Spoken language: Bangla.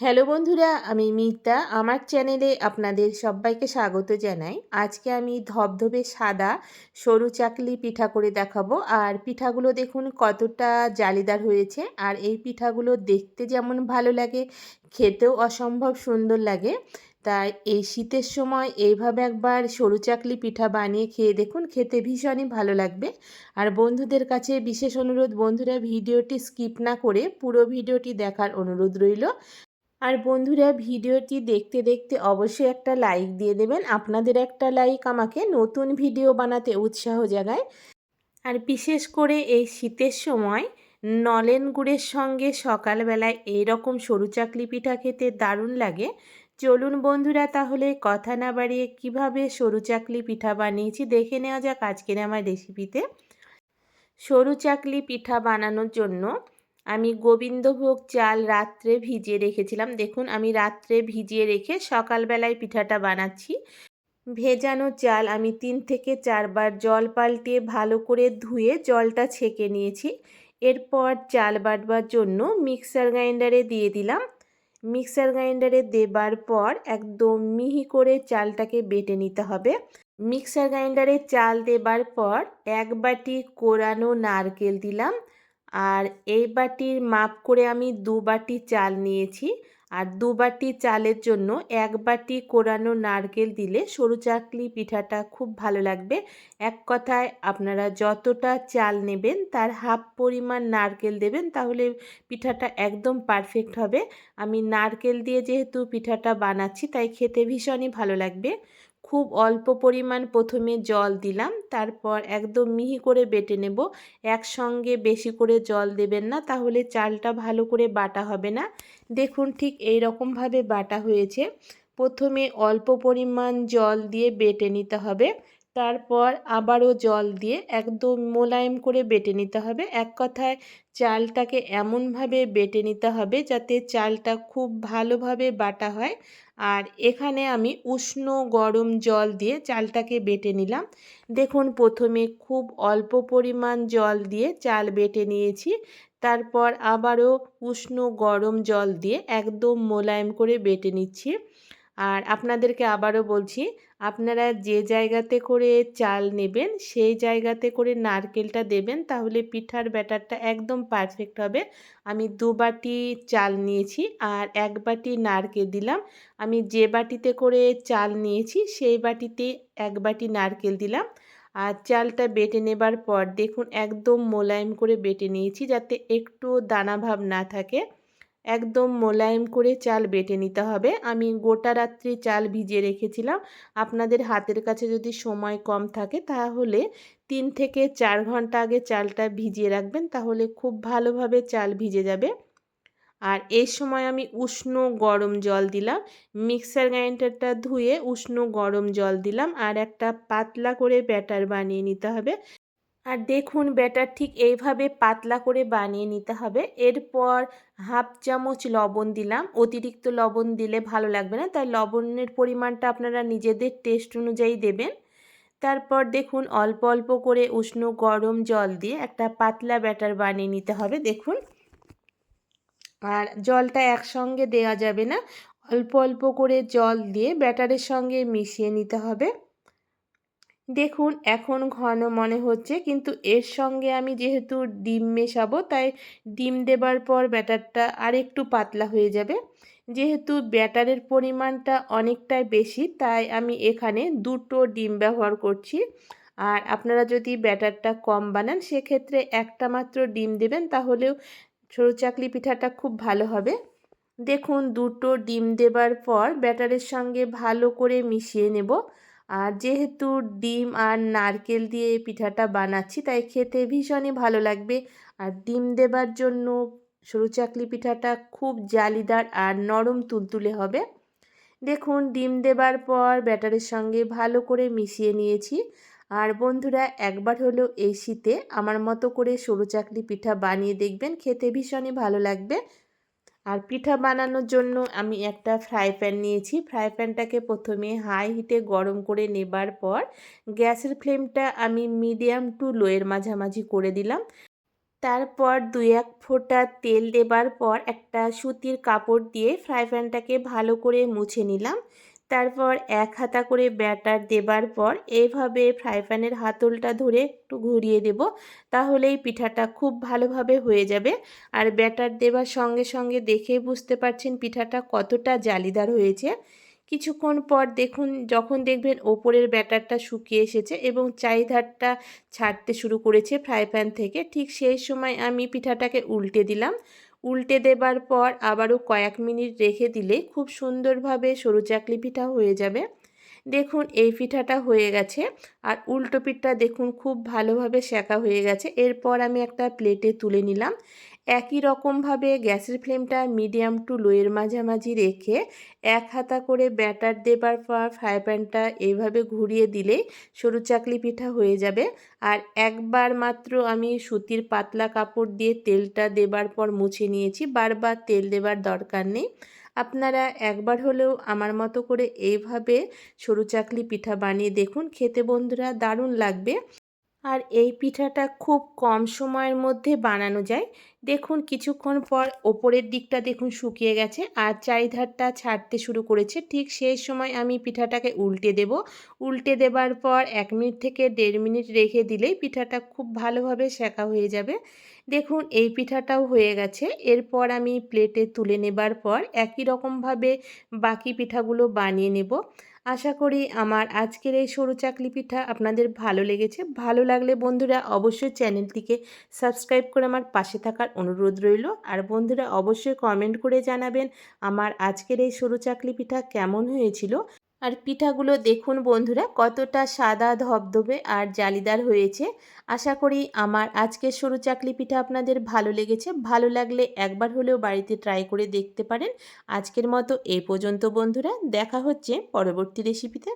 হ্যালো বন্ধুরা, আমি মিতা। আমার চ্যানেলে আপনাদের সবাইকে স্বাগত জানাই। আজকে আমি ধবধবে সাদা সরু চাকলি পিঠা করে দেখাবো। আর পিঠাগুলো দেখুন কতটা জালিদার হয়েছে। আর এই পিঠাগুলো দেখতে যেমন ভালো লাগে, খেতেও অসম্ভব সুন্দর লাগে। তাই এই শীতের সময় এইভাবে একবার সরু চাকলি পিঠা বানিয়ে খেয়ে দেখুন, খেতে ভীষণই ভালো লাগবে। আর বন্ধুদের কাছে বিশেষ অনুরোধ, বন্ধুরা ভিডিওটি স্কিপ না করে পুরো ভিডিওটি দেখার অনুরোধ রইল। আর বন্ধুরা ভিডিওটি দেখতে দেখতে অবশ্যই একটা লাইক দিয়ে দেবেন। আপনাদের একটা লাইক আমাকে নতুন ভিডিও বানাতে উৎসাহ জাগায়। আর বিশেষ করে এই শীতের সময় নলেন গুড়ের সঙ্গে সকালবেলায় এইরকম সরু চাকলি পিঠা খেতে দারুণ লাগে। চলুন বন্ধুরা তাহলে কথা না বাড়িয়ে কীভাবে সরু চাকলি পিঠা বানিয়েছি দেখে নেওয়া যাক আজকের আমার রেসিপিতে সরু চাকলি পিঠা বানানোর জন্য আমি গোবিন্দভোগ চাল রাত্রে ভিজিয়ে রেখেছিলাম। দেখুন, আমি রাত্রে ভিজিয়ে রেখে সকালবেলায় পিঠাটা বানাচ্ছি। ভেজানো চাল আমি তিন থেকে চারবার জল পাল্টিয়ে ভালো করে ধুয়ে জলটা ছেঁকে নিয়েছি। এরপর চাল বাটবার জন্য মিক্সার গ্রাইন্ডারে দিয়ে দিলাম। মিক্সার গ্রাইন্ডারে দেবার পর একদম মিহি করে চালটাকে বেটে নিতে হবে। মিক্সার গ্রাইন্ডারে চাল দেবার পর এক বাটি কোরানো নারকেল দিলাম। আর এই বাটির মাপ করে আমি দু বাটি চাল নিয়েছি। আর দু বাটি চালের জন্য এক বাটি কোরানো নারকেল দিলে সরু চাকলি পিঠাটা খুব ভালো লাগবে। এক কথায় আপনারা যতটা চাল নেবেন তার হাফ পরিমাণ নারকেল দেবেন তাহলে পিঠাটা একদম পারফেক্ট হবে। আমি নারকেল দিয়ে যেহেতু পিঠাটা বানাচ্ছি তাই খেতে ভীষণই ভালো লাগবে। খুব অল্প পরিমাণ প্রথমে জল দিলাম, তারপর একদম মিহি করে বেটে নেব। একসঙ্গে বেশি করে জল দেবেন না, তাহলে চালটা ভালো করে বাটা হবে না। দেখুন ঠিক এই রকমভাবে বাটা হয়েছে। প্রথমে অল্প পরিমাণ জল দিয়ে বেটে নিতে হবে। তারপর আবারও জল দিয়ে একদম মোলায়েম করে বেটে নিতে হবে। এক কথায় চালটাকে এমনভাবে বেটে নিতে হবে যাতে চালটা খুব ভালোভাবে বাটা হয়। আর এখানে আমি উষ্ণ গরম জল দিয়ে চালটাকে বেটে নিলাম। দেখুন, প্রথমে খুব অল্প পরিমাণ জল দিয়ে চাল বেটে নিয়েছি। তারপর আবারও উষ্ণ গরম জল দিয়ে একদম মোলায়েম করে বেটে নিচ্ছি। আর আপনাদেরকে আবারও বলছি, আপনারা যে জায়গাতে করে চাল নেবেন, সেই জায়গাতে করে নারকেলটা দেবেন, তাহলে পিঠার ব্যাটারটা একদম পারফেক্ট হবে। আমি দু বাটি চাল নিয়েছি আর এক বাটি নারকেল দিলাম। আমি যে বাটিতে করে চাল নিয়েছি, সেই বাটিতে এক বাটি নারকেল দিলাম। আর চালটা বেটে নেবার পর দেখুন, একদম মোলায়েম করে বেটে নিয়েছি যাতে একটু দানাভাব না থাকে। একদম মোলায়েম করে চাল বেটে নিতে হবে। আমি গোটা রাত্রি চাল ভিজিয়ে রেখেছিলাম। আপনাদের হাতের কাছে যদি সময় কম থাকে তাহলে তিন থেকে চার ঘণ্টা আগে চালটা ভিজিয়ে রাখবেন, তাহলে খুব ভালোভাবে চাল ভিজে যাবে। আর এই সময় আমি উষ্ণ গরম জল দিলাম। মিক্সার গ্রাইন্ডারটা ধুয়ে উষ্ণ গরম জল দিলাম। আর একটা পাতলা করে ব্যাটার বানিয়ে নিতে হবে। আর দেখুন ব্যাটার ঠিক এইভাবে পাতলা করে বানিয়ে নিতে হবে। এরপর হাফ চামচ লবণ দিলাম। অতিরিক্ত লবণ দিলে ভালো লাগবে না। তাই লবণের পরিমাণটা আপনারা নিজেদের টেস্ট অনুযায়ী দেবেন। তারপর দেখুন অল্প অল্প করে উষ্ণ গরম জল দিয়ে একটা পাতলা ব্যাটার বানিয়ে নিতে হবে। দেখুন। আর জলটা একসঙ্গে দেওয়া যাবে না। অল্প অল্প করে জল দিয়ে ব্যাটারের সঙ্গে মিশিয়ে নিতে হবে। দেখুন, এখন ঘন মনে হচ্ছে, কিন্তু এর সঙ্গে আমি যেহেতু ডিম মেশাবো, তাই ডিম দেবার পর ব্যাটারটা আরেকটু পাতলা হয়ে যাবে। যেহেতু ব্যাটারের পরিমাণটা অনেকটাই বেশি, তাই আমি এখানে দুটো ডিম ব্যবহার করছি। আর আপনারা যদি ব্যাটারটা কম বানান, সেক্ষেত্রে একটা মাত্র ডিম দেবেন, তাহলেও সরু চাকলি পিঠাটা খুব ভালো হবে। দেখুন, দুটো ডিম দেবার পর ব্যাটারের সঙ্গে ভালো করে মিশিয়ে নেব। আর যেহেতু ডিম আর নারকেল দিয়ে পিঠাটা বানাচ্ছি, তাই খেতে ভীষণই ভালো লাগবে। আর ডিম দেবার জন্য সরু চাকলি পিঠাটা খুব জালিদার আর নরম তুলতুলে হবে। দেখুন, ডিম দেবার পর ব্যাটারের সঙ্গে ভালো করে মিশিয়ে নিয়েছি। আর বন্ধুরা, একবার হলেও এই শীতে আমার মতো করে সরু চাকলি পিঠা বানিয়ে দেখবেন, খেতে ভীষণই ভালো লাগবে। আর পিঠা বানানোর জন্য আমি একটা ফ্রাই প্যান নিয়েছি। ফ্রাই প্যানটাকে প্রথমে হাই হিটে গরম করে নেবার পর গ্যাসের ফ্লেমটা আমি মিডিয়াম টু লোয়ের মাঝামাঝি করে দিলাম। তারপর দুই এক ফোঁটা তেল দেবার পর একটা সুতির কাপড় দিয়ে ফ্রাই প্যানটাকে ভালো করে মুছে নিলাম। তারপর এক হাতা করে ব্যাটার দেবার পর এইভাবে ফ্রাই প্যানের হাতলটা ধরে একটু ঘুরিয়ে দেব, তাহলেই পিঠাটা খুব ভালোভাবে হয়ে যাবে। আর ব্যাটার দেবার সঙ্গে সঙ্গে দেখেই বুঝতে পারছেন পিঠাটা কতটা জালিদার হয়েছে। কিছুক্ষণ পর দেখুন, যখন দেখবেন ওপরের ব্যাটারটা শুকিয়ে এসেছে এবং চারিধারটা ছাড়তে শুরু করেছে ফ্রাই প্যান থেকে, ঠিক সেই সময় আমি পিঠাটাকে উল্টে দিলাম। উল্টে দেবার পর আবারও কয়েক মিনিট রেখে দিলে খুব সুন্দরভাবে সরু চাকলি পিঠা হয়ে যাবে। দেখুন, এই পিঠাটা হয়ে গেছে। আর উল্টো পিঠটা দেখুন, খুব ভালোভাবে সেঁকা হয়ে গেছে। এরপর আমি একটা প্লেটে তুলে নিলাম। একই রকমভাবে গ্যাসের ফ্লেমটা মিডিয়াম টু লোয়ের মাঝামাঝি রেখে এক হাতা করে ব্যাটার দেবার পর ফ্রাই প্যানটা এইভাবে ঘুরিয়ে দিলেই সরু চাকলি পিঠা হয়ে যাবে। আর একবার মাত্র আমি সুতির পাতলা কাপড় দিয়ে তেলটা দেবার পর মুছে নিয়েছি, বারবার তেল দেবার দরকার নেই। আপনারা একবার হলেও আমার মতো করে এইভাবে সরু চাকলি পিঠা বানিয়ে দেখুন, খেতে বন্ধুরা দারুণ লাগবে। আর এই পিঠাটা খুব কম সময়ের মধ্যে বানানো যায়। দেখুন, কিছুক্ষণ পর ওপরের দিকটা দেখুন শুকিয়ে গেছে আর চারিধারটা ছাড়তে শুরু করেছে। ঠিক সেই সময় আমি পিঠাটাকে উল্টে দেব। উল্টে দেবার পর এক মিনিট থেকে দেড় মিনিট রেখে দিলেই পিঠাটা খুব ভালোভাবে শেখা হয়ে যাবে। দেখুন, এই পিঠাটাও হয়ে গেছে। এরপর আমি প্লেটে তুলে নেবার পর একই রকমভাবে বাকি পিঠাগুলো বানিয়ে নেব। আশা করি আমার আজকের এই সরু চাকলি পিঠা আপনাদের ভালো লেগেছে। ভালো লাগলে বন্ধুরা অবশ্যই চ্যানেলটিকে সাবস্ক্রাইব করে আমার পাশে থাকার অনুরোধ রইল। আর বন্ধুরা অবশ্যই কমেন্ট করে জানাবেন আমার আজকের এই সরু চাকলি পিঠা কেমন হয়েছিল। আর পিঠাগুলো দেখুন বন্ধুরা, কতটা সাদা ধবধবে আর জালিদার হয়েছে। আশা করি আমার আজকের সরু চাকলি পিঠা আপনাদের ভালো লেগেছে। ভালো লাগলে একবার হলেও বাড়িতে ট্রাই করে দেখতে পারেন। আজকের মতো এ পর্যন্ত বন্ধুরা, দেখা হচ্ছে পরবর্তী রেসিপিতে